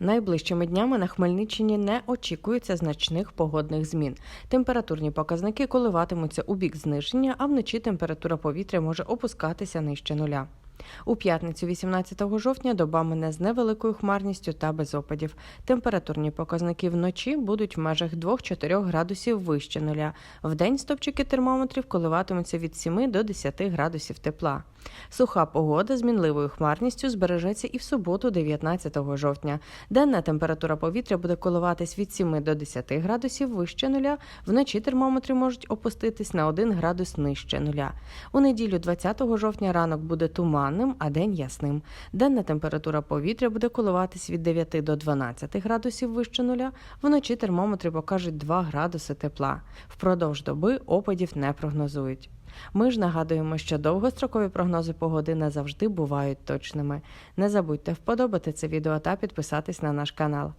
Найближчими днями на Хмельниччині не очікується значних погодних змін. Температурні показники коливатимуться у бік зниження, а вночі температура повітря може опускатися нижче нуля. У п'ятницю, 18 жовтня, доба мине з невеликою хмарністю та без опадів. Температурні показники вночі будуть в межах 2-4 градусів вище нуля. Вдень стопчики термометрів коливатимуться від 7 до 10 градусів тепла. Суха погода з мінливою хмарністю збережеться і в суботу, 19 жовтня. Денна температура повітря буде коливатись від 7 до 10 градусів вище нуля. Вночі термометри можуть опуститись на 1 градус нижче нуля. У неділю, 20 жовтня, ранок буде туманним, а день ясним. Денна температура повітря буде коливатись від 9 до 12 градусів вище нуля. Вночі термометри покажуть 2 градуси тепла. Впродовж доби опадів не прогнозують. Ми ж нагадуємо, що довгострокові прогнози погоди не завжди бувають точними. Не забудьте вподобати це відео та підписатись на наш канал.